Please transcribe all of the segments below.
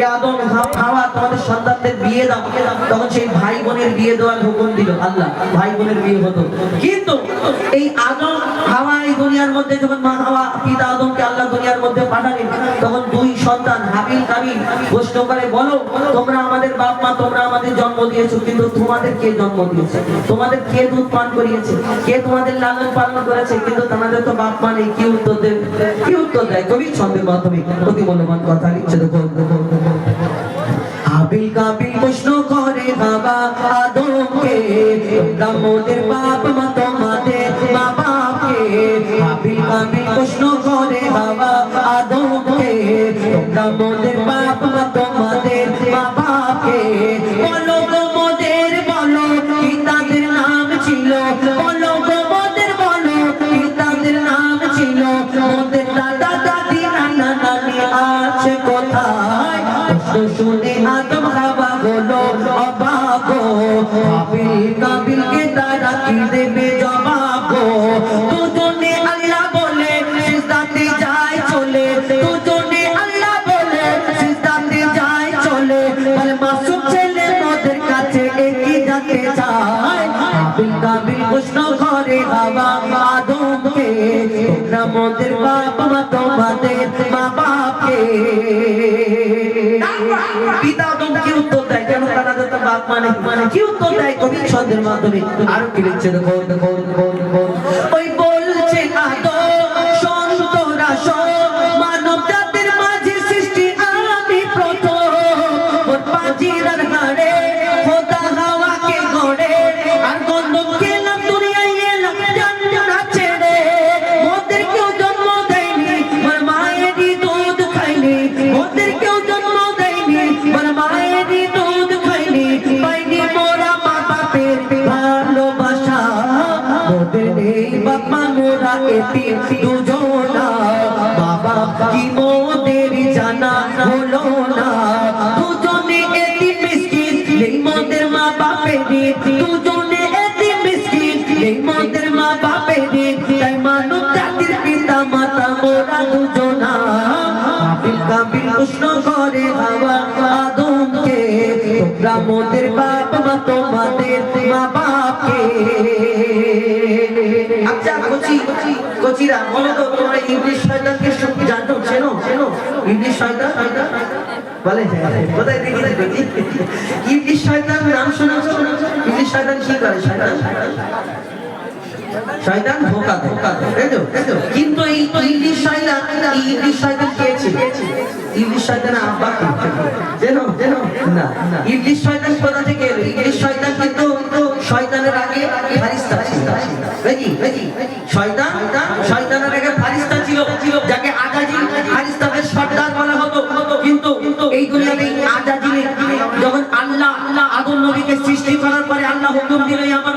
এ আদম হাওয়া তোমাদের সন্তানদের বিয়ে দাও। তখন সেই ভাই বোনের বিয়ে দেওয়ার হুকুম দিল। আল্লাহ, ভাই বোনের বিয়ে হতো। কিন্তু এই আদম, হাওয়া এই দুনিয়ার মধ্যে, যখন মা হাওয়া, পিতা আদমকে আল্লাহ দুনিয়ার মধ্যে পাঠালেন, তখন দুই সন্তান হাবিল কাবিল প্রশ্ন করে, বলো, তোমরা আমাদের বাপ মা, তোমরা আমাদের জন্ম দিয়েছ, কিন্তু তোমাদের কে জন্ম দিয়েছে? তোমাদের কে দুধ পান করিয়েছে? কে তোমাদের লালন পালন করেছে? কিন্তু তোমাদের তো বাপ মা নেই, কি উত্তর দেবে? কি উত্তর দেয়? কবি ছন্দের মাধ্যমে অতি মূল্যবান কথা লিখছে, দেখো। হাবিল কাবিল প্রশ্ন করে বাবা, আদমকে তোমরা মোদের বাপ মা কাবিল প্রশ্ন করে বাবা আদমকে তোমরা মোদের বাপ, মা তোমাদের মা বাপকে। পিতা আদম উত্তর দেয়? কেন তারা তো বাপ মানে? মানে কি উত্তর দেয়? কবি ছন্দের মাধ্যমে। আরও কি লিখছে? দেখো দেখো দেখো। ওই বাবা মোরা এটি দুজনা। বাবা, কি মোদের জানা হলো না? দুজনে এটি মিষ্টি নেই মোদের মা বাপের দুজনে এটি মিষ্টি নেই মোদের মা বাপের তাই মানব জাতির পিতা, মাতা, মোরা দুজনা। কাবিল কাবিল করে হাওয়া আদমকে মোদের বাপ মা তোমাদের মা বাপকে। আচ্ছা বলো তো, তোমরা ইংলিশ শয়তানকে সব জানো, চেনো চেনো? ইংলিশ শয়তান? বলে কোথায় দেখি ইংলিশ শয়তান নাম শোনাছো ইংলিশ শয়তান কি করে, শয়তান? শয়তান ধোকা ধোকা তাই তো কিন্তু এই ইংলিশ শয়তান, এই ইংলিশ শয়তান কে ছিল? ইংলিশ শয়তানের আব্বা জানো জানো। না ইংলিশ শয়তান কোথা থেকে এলো? ইংলিশ শয়তান কিন্তু শয়তানের আগে ফারিস্তা ছিল। নাকি শয়তান, শয়তানের আগে ফারিস্তা ছিল, যাকে আজাজিল ফারিস্তাদের সর্দার বলা হতো। কিন্তু এই দুনিয়াতে আজাজিল যখন আল্লাহ আল্লাহ আদম নবীকে সৃষ্টি করার পরে আল্লাহ হুকুম দিল, "এই আমার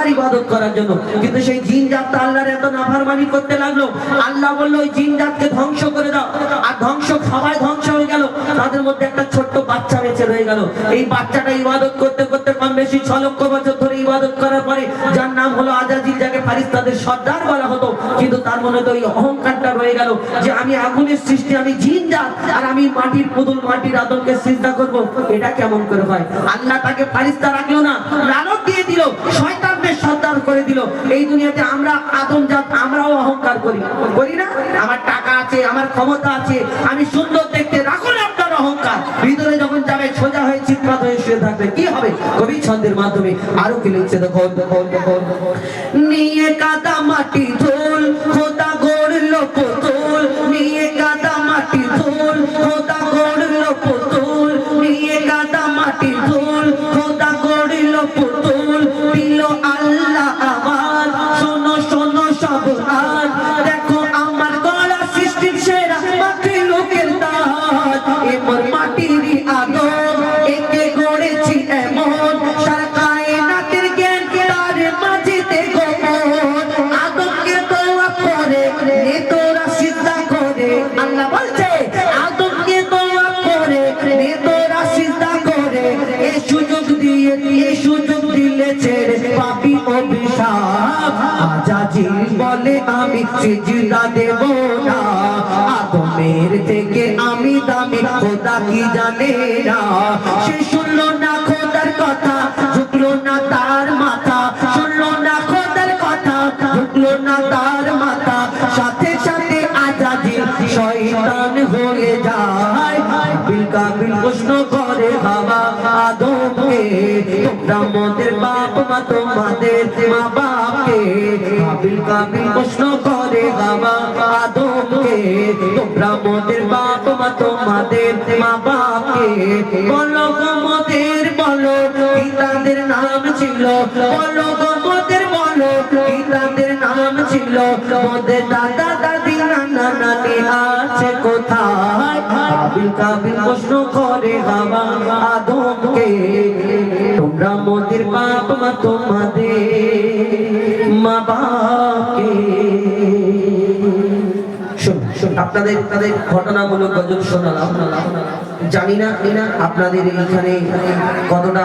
আল্লাহর ইবাদত করার জন্য। কিন্তু সেই জিন জাতটা আল্লাহর এত নাফরমানি করতে লাগল। আল্লাহ বলল, ওই জিন জাতকে ধ্বংস করে দাও। আর ধ্বংস সবাই ধ্বংস হয়ে গেল। তাদের মধ্যে একটা ছোট্ট বাচ্চা বেঁচে রয়ে গেল। এই বাচ্চাটা ইবাদত করতে করতে কম বেশি ছ লক্ষ বছর ধরে ইবাদত করার পরে যার নাম হলো আজাজিল, যাকে ফারিস্তাদের সর্দার বলা হতো, কিন্তু তার মনে তো ওই অহংকারটা রয়ে গেল যে আমি আগুনের সৃষ্টি, আমি জিন জাত, আর আমি মাটির পুতুল, মাটির আদমকে চিন্তা করব। এটা কেমন করে হয়? আল্লাহ তাকে ফারিস্তা রাখল না লালক দিয়ে দিল। শয়তানদের সর্দার করে দিল। এই দুনিয়াতে আমরা আদম জাত, আমরাও অহংকার করি। করি না? আমার টাকা আছে, আমার ক্ষমতা আছে, আমি সুন্দর দেখতে, রাখুন আপনার অহংকার। ভিতরে যখন যাবে, সোজা হয়ে চিৎপাত হয়ে শুয়ে থাকবে। কি হবে? কবি ছন্দের মাধ্যমে আরও কি লিখছে? দেখো দেখো দেখো নিয়ে কাদা মাটি সুবহান দেখো আমার গলা সৃষ্টির সেরা মাটি লোকের দাঁত। এমন মাটির আদর একে গড়েছি এমন। সারা কায়নাতের জ্ঞান তার মাঝেতে গোপন। আদমকে দোয়া করে নে তোরা সিদ্ধা করে। আল্লাহ বলছে, আদমকে দোয়া করে নে তোরা সিদ্ধা করে। এ সুযোগ দিয়ে, এ সুযোগ দিলে ছেড়ে পাপি অভি সাপ বলে আমি সিজদা দেব না আদমের থেকে আমি দামি খোদা, কি জানে না? শিশু কাবিল প্রশ্ন করে, বাবা, আদমকে তোমরা মোদের বাপ মা তোমাদের মা বাপকে। বিল কাবিল প্রশ্ন করে, বাবা, আদমকে তোমরা মোদের বাপ মা তোমাদের মা বাপকে? বলো মোদের, বলো কি তাদের নাম ছিল। বলো মোদের, বলো কি তাদের নাম ছিল। মোদের দাদা, দাদি, নানা, নানি আছে কোথায়? প্রশ্ন করে আদমকে, তোমরা মা তোমাদের মা বাপকে। আপনাদের তাদের ঘটনামূলক গজল শোনালাম? জানি না আপনাদের এইখানে কতটা